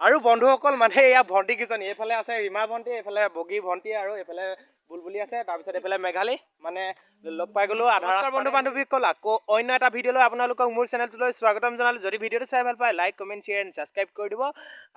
আৰু বন্ধুসকল মানে এয়া ভণ্টি কেইজনী এইফালে আছে ৰীমা ভণ্টি এইফালে বগী ভণ্টি আৰু এইফালে বুলবুলি আছে তাৰপিছত এইফালে মেঘালী মানে লগ পাই গ'লো আধা ৰাস্তাৰ বন্ধু বান্ধৱীসকল আকৌ অন্য এটা ভিডিঅ'লৈ আপোনালোকক মোৰ চেনেলটোলৈ স্বাগতম জনালোঁ। যদি ভিডিঅ'টো চাই ভাল পায় like comment share and subscribe কৰি দিব।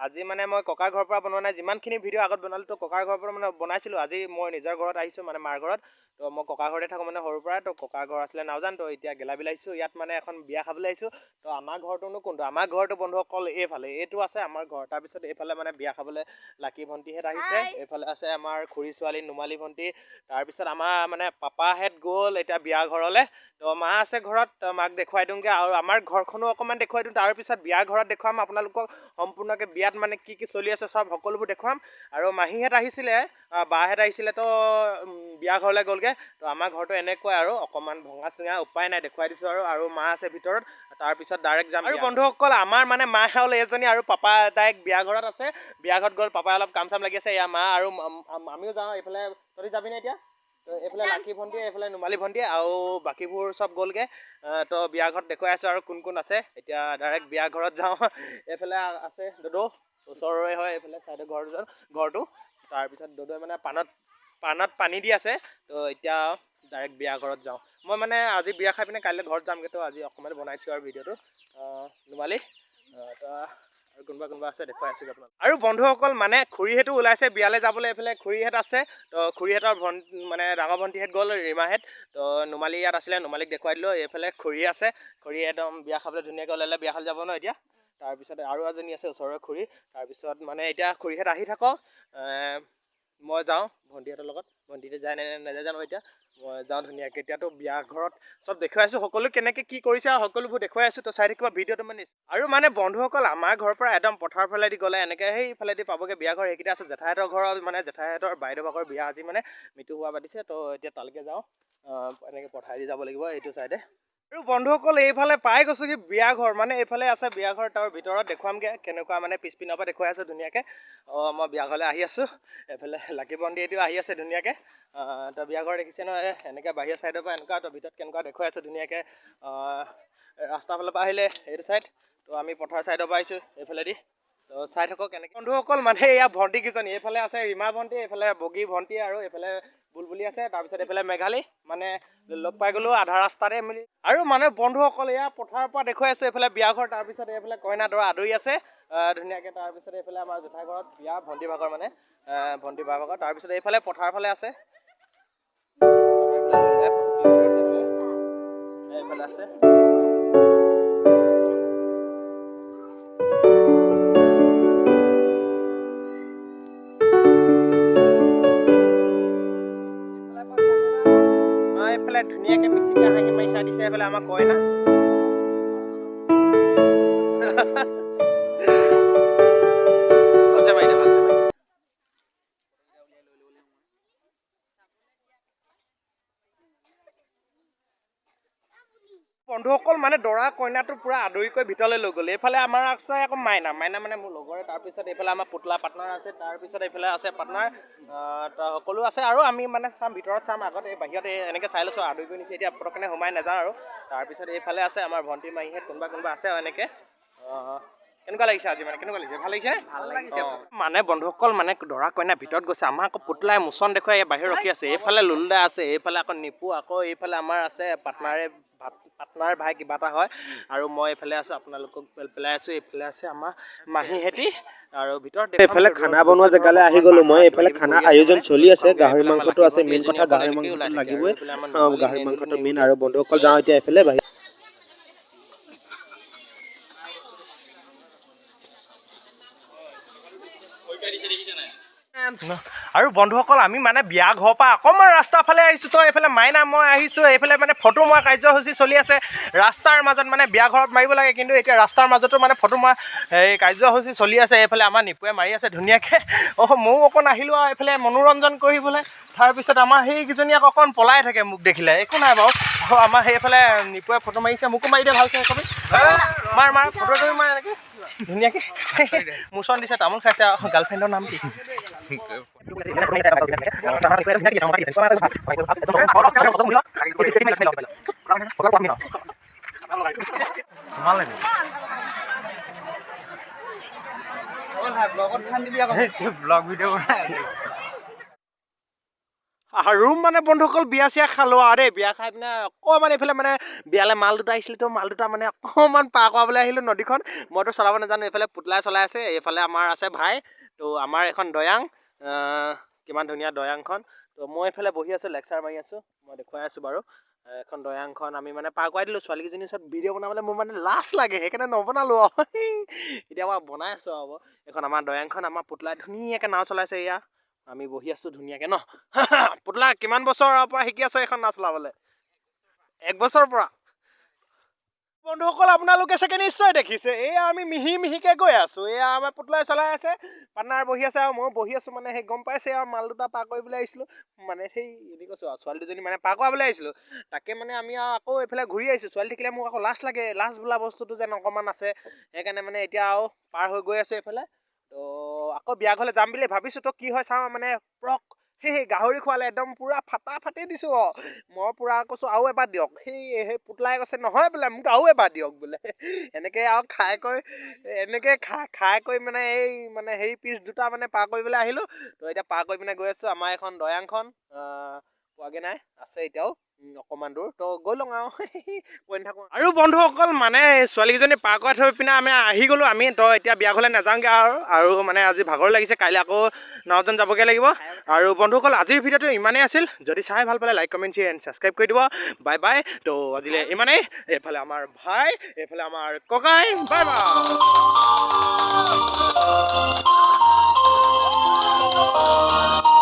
আজি মানে মই ককাৰ ঘৰৰ পৰা বনোৱা নাই যিমানখিনি ভিডিঅ' আগত বনালোঁ তো ককাৰ ঘৰৰ পৰা মানে বনাইছিলোঁ। আজি মই নিজৰ ঘৰত আহিছোঁ মানে মাৰ ঘৰত। তো মই ককাৰ ঘৰতে থাকোঁ মানে সৰুৰ পৰা তো ককাৰ ঘৰ আছিলে নাওজান তো এতিয়া গেলাবিল আহিছোঁ ইয়াত মানে এখন বিয়া খাবলৈ আহিছোঁ। তো আমাৰ ঘৰটোনো কোনটো? আমাৰ ঘৰটো বন্ধুসকল এইফালে এইটো আছে আমাৰ ঘৰ। তাৰপিছত এইফালে মানে বিয়া খাবলৈ লাকি ভণ্টিহঁত আহিছে। এইফালে আছে আমাৰ খুৰী ছোৱালী নুমালী ভণ্টি। তাৰপিছত আমাৰ মানে পাপাহেঁত গ'ল এতিয়া বিয়া ঘৰলৈ। তো মা আছে ঘৰত মাক দেখুৱাই দিওঁগৈ আৰু আমাৰ ঘৰখনো অকণমান দেখুৱাই দিওঁ। তাৰপিছত বিয়া ঘৰত দেখুৱাম আপোনালোকক সম্পূৰ্ণকৈ বিয়াত মানে কি কি চলি আছে চব সকলোবোৰ দেখুৱাম। আৰু মাহীহঁত আহিছিলে আহ, বাহেঁত আহিছিলে তো বিয়া ঘৰলৈ গ'লগৈ। তো আমাৰ ঘৰটো এনেকুৱাই আৰু অকণমান ভঙা চিঙা উপায় নাই দেখুৱাই দিছোঁ আৰু আৰু মা আছে ভিতৰত। তাৰপিছত ডাইৰেক্ট যাম আৰু বন্ধুসকল আমাৰ মানে মা হ'ল এজনী আৰু পাপা ডাইৰেক্ট বিয়া ঘৰত আছে। বিয়া ঘৰত গ'ল পাপাই অলপ কাম চাম লাগি আছে এয়া মা আৰু আম- আম- আমিও যাওঁ এইফালে তহঁতি যাবিনে এতিয়া? এইফালে লাকি ভণ্টি এইফালে নুমালী ভণ্টি আৰু বাকীবোৰ চব গ'লগৈ। তো বিয়া ঘৰত দেখুৱাই আছোঁ আৰু কোন কোন আছে। এতিয়া ডাইৰেক্ট বিয়া ঘৰত যাওঁ। এইফালে আছে দদৌ ওচৰৰে হয় এইফালে ছাইডৰ ঘৰজন ঘৰটো। তাৰপিছত দদৌৱে মানে পাণত পাণত পানী দি আছে। তো এতিয়া ডাইৰেক্ট বিয়া ঘৰত যাওঁ। মই মানে আজি বিয়া খাই পিনে কাইলৈ ঘৰত যামগৈ তো আজি অকণমান বনাইছোঁ আৰু ভিডিঅ'টো। নুমালী। আৰু কোনোবা কোনোবা আছে দেখুৱাই আছোঁ আপোনাক আৰু বন্ধুসকল মানে খুৰীহঁতো ওলাইছে বিয়ালৈ যাবলৈ এইফালে খুৰীহঁত আছে তো খুৰীহঁতৰ ভন মানে ডাঙৰ ভণ্টিহঁত গ'ল ৰীমাহঁত তো নুমালী ইয়াত আছিলে নুমালীক দেখুৱাই দিলোঁ এইফালে খুৰী আছে খুৰী একদম বিয়া খাবলৈ ধুনীয়াকৈ ওলালে বিয়া খাবলৈ যাব ন এতিয়া। তাৰপিছত আৰু এজনী আছে ওচৰৰে খুৰী তাৰপিছত মানে এতিয়া খুৰীহঁত আহি থাকক মই যাওঁ ভণ্টিহঁতৰ লগত ভণ্টিহঁতে যায় নে নাযায় জানো এতিয়া। যাওঁ ধুনীয়াকৈ। এতিয়াতো বিয়া ঘৰত চব দেখুৱাই আছোঁ সকলো কেনেকৈ কি কৰিছে আৰু সকলোবোৰ দেখুৱাই আছোঁ তো চাই থাকিব ভিডিঅ'টো মানে আৰু মানে বন্ধুসকল আমাৰ ঘৰৰ পৰা একদম পথাৰ ফালেদি গ'লে এনেকৈ সেইফালেদি পাবগৈ বিয়া ঘৰ সেইকেইটা আছে জেঠাইহঁতৰ ঘৰত মানে জেঠাইহঁতৰ বাইদেউ ভাগৰ বিয়া আজি মানে মৃত্যু হোৱা পাতিছে তো এতিয়া তালৈকে যাওঁ। এনেকৈ পথাৰেদি যাব লাগিব এইটো চাইডে। আৰু বন্ধুসকল এইফালে পাই গৈছোঁ কি বিয়া ঘৰ মানে এইফালে আছে বিয়া ঘৰ তাৰ ভিতৰত দেখুৱামগৈ কেনেকুৱা মানে পিছপিনৰ পৰা দেখুৱাই আছোঁ ধুনীয়াকৈ। অঁ মই বিয়া ঘৰলৈ আহি আছোঁ। এইফালে লাকি বন্তিয়েদিও আহি আছে ধুনীয়াকৈ। তো বিয়া ঘৰ দেখিছে নহয় এনেকৈ বাহিৰৰ ছাইডৰ পৰা এনেকুৱা তো ভিতৰত কেনেকুৱা দেখুৱাই আছোঁ ধুনীয়াকৈ। ৰাস্তাৰ ফালৰ পৰা আহিলে এইটো ছাইড তো আমি পথাৰ ছাইডৰ পৰা আহিছোঁ এইফালেদি। তো চাই থাকক কেনেকৈ বন্ধুসকল মানে এয়া ভণ্টি কেইজনী এইফালে আছে ৰীমা ভণ্টি এইফালে বগী ভণ্টি আৰু এইফালে বুলবুলি আছে তাৰপিছত এইফালে মেঘালী মানে লগ পাই গ'লো আধা ৰাস্তাতে মিলি। আৰু মানে বন্ধুসকল এয়া পথাৰৰ পৰা দেখুৱাই আছোঁ এইফালে বিয়া ঘৰ তাৰপিছত এইফালে কইনা দৰা আদৰি আছে ধুনীয়াকৈ তাৰপিছত এইফালে আমাৰ জেঠাই ঘৰত বিয়া ভণ্টি ভাগৰ মানে ভণ্টি বা ভাগৰ তাৰপিছত এইফালে পথাৰ ফালে আছে এইফালে আছে। ভালছে মাৰি দে। বন্ধুসকল মানে দৰা কইনাটো পূৰা আদৰি কৰি ভিতৰলৈ লৈ গ'ল। এইফালে আমাৰ আছে আকৌ মাইনা। মাইনা মানে মোৰ লগৰে। তাৰপিছত এইফালে আমাৰ পুতলা পাৰ্টনাৰ আছে। তাৰপিছত এইফালে আছে পাৰ্টনাৰ তো সকলো আছে। আৰু আমি মানে চাম ভিতৰত চাম। আগত এই বাহিৰত এই এনেকৈ চাই লৈছোঁ আদৰি কৰি নিছে। এতিয়া পটকনে সোমাই নাযাওঁ আৰু। তাৰপিছত এইফালে আছে আমাৰ ভণ্টি মাহীহেত কোনোবা কোনোবা আছে আৰু এনেকৈ। কেনেকুৱা লাগিছে আজি মানে? কেনেকুৱা লাগিছে? ভাল লাগিছে? ভাল লাগিছে মানে বন্ধুসকল মানে দৰা কইনা ভিতৰত গৈছে আমাৰ আকৌ পুতলাই মোচন দেখুৱাই বাহিৰত ৰখি আছে এইফালে লুলদা আছে এইফালে আকৌ নিপু আকৌ এইফালে আমাৰ আছে পাৰ্টনাৰে পাৰ্টনাৰ ভাই কিবা এটা হয় আৰু মই এইফালে আছোঁ আপোনালোকক পেল পেলাই আছোঁ এইফালে আছে আমাৰ মাহীহেঁতি আৰু ভিতৰত এইফালে খানা বনোৱা জেগালৈ আহি গ'লো মই এইফালে খানা আয়োজন চলি আছে গাহৰি মাংসটো আছে মেইন কথা গাহৰি মাংসটো লাগিবই। গাহৰি মাংসটো মেইন আৰু বন্ধুসকল যাওঁ এতিয়া এইফালে বাহিৰ আৰু বন্ধুসকল আমি মানে বিয়া ঘৰৰ পৰা অকণমান ৰাস্তাৰ ফালে আহিছোঁ তো এইফালে মাইনা মই আহিছোঁ এইফালে মানে ফটো মৰা কাৰ্যসূচী চলি আছে। ৰাস্তাৰ মাজত মানে বিয়া ঘৰত মাৰিব লাগে কিন্তু এতিয়া ৰাস্তাৰ মাজতো মানে ফটো মৰা এই কাৰ্যসূচী চলি আছে এইফালে আমাৰ নিপুৱে মাৰি আছে ধুনীয়াকৈ। অঁ ময়ো অকণ আহিলোঁ আৰু এইফালে মনোৰঞ্জন কৰিবলৈ। তাৰপিছত আমাৰ সেইকেইজনী আকৌ অকণ পলাই থাকে মোক দেখিলে একো নাই বাৰু। আমাৰ সেইফালে নিপুৱে ফটো মাৰিছে মোকো মাৰি দিয়ে ভালকৈ কবি। মাৰ মাৰ ফটো মাৰ এনেকৈ। ধুনীয়াকৈ মোচন দিছে তামোল খাইছে আৰু গাৰ্লফ্ৰেণ্ডৰ নাম কি? আৰু মানে বন্ধুসকল বিয়া চিয়া খালো আৰু দেই বিয়া খাই পিনে অকণমান এইফালে মানে বিয়ালে মাল দুটা আহিছিলে তো মাল দুটা মানে অকণমান পাৰ কৰাবলৈ আহিলোঁ নদীখন। মইতো চলাব নাজানো এইফালে পুতলাই চলাই আছে এইফালে আমাৰ আছে ভাই তো আমাৰ এখন দয়াং কিমান ধুনীয়া দয়াংখন। তো মই এইফালে বহি আছোঁ লেকচাৰ মাৰি আছোঁ মই দেখুৱাই আছোঁ বাৰু। এখন দয়াংখন আমি মানে পাৰ কৰাই দিলোঁ ছোৱালীকেইজনীৰ ওচৰত ভিডিঅ' বনাবলৈ মোৰ মানে লাজ লাগে সেইকাৰণে নবনালোঁ আৰু। এতিয়া মই বনাই আছোঁ আৰু এইখন আমাৰ দয়াংখন আমাৰ পুতলাই ধুনীয়াকৈ নাও চলাইছে এয়া। আমি বহি আছোঁ ধুনীয়াকৈ, ন? পুতলা, কিমান বছৰৰ পৰা শিকি আছে এইখন নাও চলাবলৈ এক বছৰৰ পৰা? বন্ধুসকল, আপোনালোকে চাগে নিশ্চয় দেখিছে, এয়া আমি মিহি মিহিকে গৈ আছো, এয়া আমাৰ পুতলাই চলাই আছে পাৰ্টনাৰ বহি আছে আৰু মই বহি আছো মানে সেই গম পাইছে আৰু মাল দুটা পাৰ কৰিবলৈ আহিছিলো মানে সেই এনে কৈছো আৰু ছোৱালী দুজনী মানে পাৰ কৰাবলৈ আহিছিলো, তাকে মানে আমি আৰু আকৌ এইফালে ঘূৰি আহিছো, ছোৱালী দেখিলে মোক আকৌ লাজ লাগে লাজ বোলা বস্তুটো যেন অকণমান আছে, সেইকাৰণে মানে এতিয়া আৰু পাৰ হৈ গৈ আছো এইফালে, তো আকৌ বিয়া ঘৰলৈ যাম বুলি ভাবিছো তো কি হয় চাওঁ মানে প্ৰক সেই গাহৰি খোৱালে একদম পুৰা ফাটা ফাটি দিছো অ। মই পুৰা কৈছো আৰু এবাৰ দিয়ক। সেই সেই পুতলাই কৈছে নহয় বোলে। মোক আৰু এবাৰ দিয়ক বোলে। এনেকে আৰু খাই কৈ এনেকে খাই খাই কৰি মানে এই মানে হেৰি পিচ দুটা মানে পাৰ কৰিবলৈ আহিলো। তো এতিয়া পাৰ কৰি পিনে গৈ আছো আমাৰ এখন দয়াংখন পোৱাগে নাই আছে এতিয়াও। অকণমান দূৰ তো গৈ লওঁ আৰু। কৈ নাথাকোঁ আৰু বন্ধুসকল মানে ছোৱালীকেইজনী পাৰ কৰাই থৈ পিনে আমি আহি গ'লোঁ আমি। তো এতিয়া বিয়া ঘৰলৈ নাযাওঁগৈ আৰু। আৰু মানে আজি ভাগৰ লাগিছে কাইলৈ আকৌ নাওজন যাবগৈ লাগিব। আৰু বন্ধুসকল আজিৰ ভিডিঅ'টো ইমানেই আছিল। যদি চাই ভাল পালে like comment share and subscribe কৰি দিব। Bye bye. তো আজিলৈ ইমানেই। এইফালে আমাৰ ভাই এইফালে আমাৰ ককাই। Bye bye.